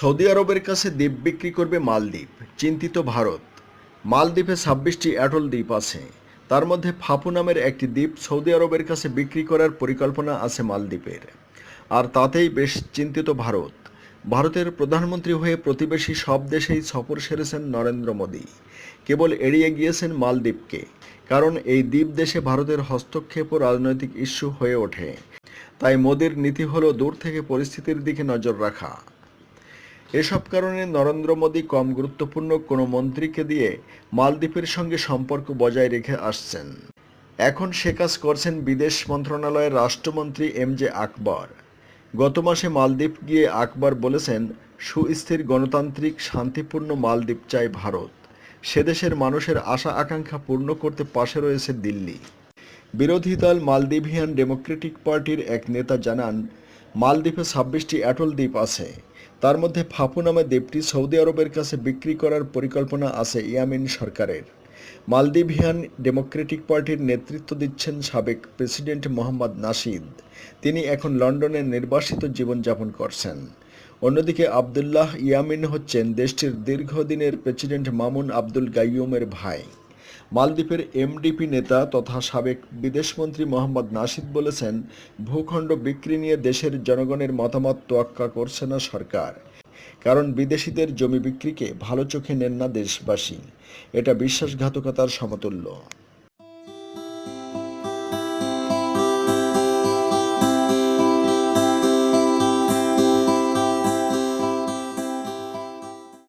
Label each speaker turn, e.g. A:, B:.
A: Saudi আরবের কাছে দ্বীপ বিক্রি করবে মালদ্বীপ, চিন্তিত ভারত। মালদ্বীপে ছাব্বিশটি অ্যাটল দ্বীপ আছে। তার মধ্যে ফাপু নামের একটি দ্বীপ সৌদি আরবের কাছে বিক্রি করার পরিকল্পনা আছে মালদ্বীপের। আর তাতেই বেশ চিন্তিত ভারত। ভারতের প্রধানমন্ত্রী হয়ে প্রতিবেশী সব দেশেই সফর সেরেছেন নরেন্দ্র মোদী। কেবল এড়িয়ে গিয়েছেন মালদ্বীপকে, কারণ এই দ্বীপ দেশে ভারতের হস্তক্ষেপ ও রাজনৈতিক ইস্যু হয়ে ওঠে। তাই মোদীর নীতি হলো দূর থেকে পরিস্থিতির দিকে নজর রাখা। এসব কারণে নরেন্দ্র মোদী কম গুরুত্বপূর্ণ কোনো মন্ত্রীকে দিয়ে মালদ্বীপের সঙ্গে সম্পর্ক বজায় রেখে আসছেন। এখন সে কাজ করছেন বিদেশ মন্ত্রণালয়ের রাষ্ট্রমন্ত্রী এম জে আকবর। গত মাসে মালদ্বীপ গিয়ে আকবর বলেছেন, সুস্থির গণতান্ত্রিক শান্তিপূর্ণ মালদ্বীপ চায় ভারত। সে দেশের মানুষের আশা আকাঙ্ক্ষা পূর্ণ করতে পাশে রয়েছে দিল্লি। বিরোধী দল মালদ্বীভিয়ান ডেমোক্রেটিক পার্টির এক নেতা জানান, মালদ্বীপে ছাব্বিশটি অ্যাটল দ্বীপ আছে। তার মধ্যে ফাপু নামে দ্বীপটি সৌদি আরবের কাছে বিক্রি করার পরিকল্পনা আছে ইয়ামিন সরকারের। মালদ্বীভিয়ান ডেমোক্রেটিক পার্টির নেতৃত্ব দিচ্ছেন সাবেক প্রেসিডেন্ট মোহাম্মদ নাসিদ। তিনি এখন লন্ডনে নির্বাসিত জীবনযাপন করছেন। অন্যদিকে আবদুল্লাহ ইয়ামিন হচ্ছেন দেশটির দীর্ঘদিনের প্রেসিডেন্ট মামুন আব্দুল গাইয়ুমের ভাই। মালদ্বীপের এমডিপি নেতা তথা সাবেক বিদেশমন্ত্রী মোহাম্মদ নাসিদ বলেছেন, ভূখণ্ড বিক্রি নিয়ে দেশের জনগণের মতামত তোয়াক্কা করছে না সরকার। কারণ বিদেশিদের জমি বিক্রিকে ভালো চোখে নেন না দেশবাসী। এটা বিশ্বাসঘাতকতার সমতুল্য।